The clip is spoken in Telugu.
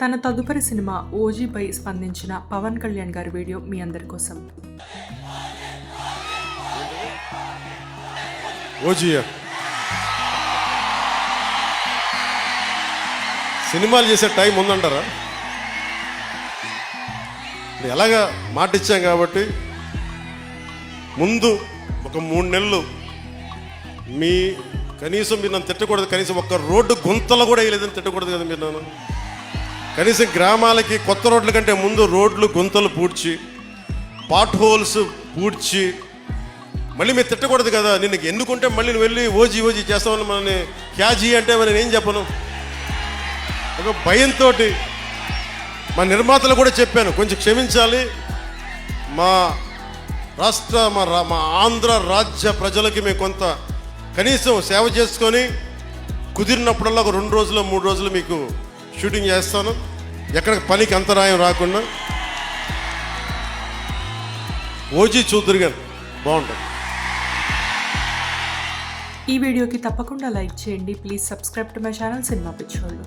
తన తదుపరి సినిమా ఓజీపై స్పందించిన పవన్ కళ్యాణ్ గారి వీడియో మీ అందరి కోసం. సినిమాలు చేసే టైం ఉందంటారా? ఎలాగా మాట ఇచ్చాం కాబట్టి ముందు ఒక మూడు నెలలు మీ కనీసం మీరు నన్ను తిట్టకూడదు కనీసం ఒక్క రోడ్డు గుంతలు కూడా వేయలేదని తిట్టకూడదు కదా మీరు నన్ను. కనీసం గ్రామాలకి కొత్త రోడ్ల కంటే ముందు రోడ్లు గుంతలు పూడ్చి పాట్ హోల్స్ పూడ్చి మళ్ళీ మీరు తిట్టకూడదు కదా. నిన్ను ఎందుకుంటే మళ్ళీ నువ్వు వెళ్ళి ఓజీ ఓజీ చేస్తామని మనని క్యాజీ అంటే మనం నేను ఏం చెప్పను? ఒక భయంతో మా నిర్మాతలు కూడా చెప్పాను కొంచెం క్షమించాలి. మా రాష్ట్ర మా రా- మా ఆంధ్ర రాజ్య ప్రజలకి మేము కొంత కనీసం సేవ చేసుకొని కుదిరినప్పుడల్లా ఒక రెండు రోజులు మూడు రోజులు మీకు షూటింగ్ చేస్తాను. ఎక్కడ పనికి అంతరాయం రాకుండా. ఓజీ చూద్దరు గారు బాగుంటుంది ఈ వీడియోకి తప్పకుండా లైక్ చేయండి. Please subscribe to my channel cinema పిచ్చోళ్ళు.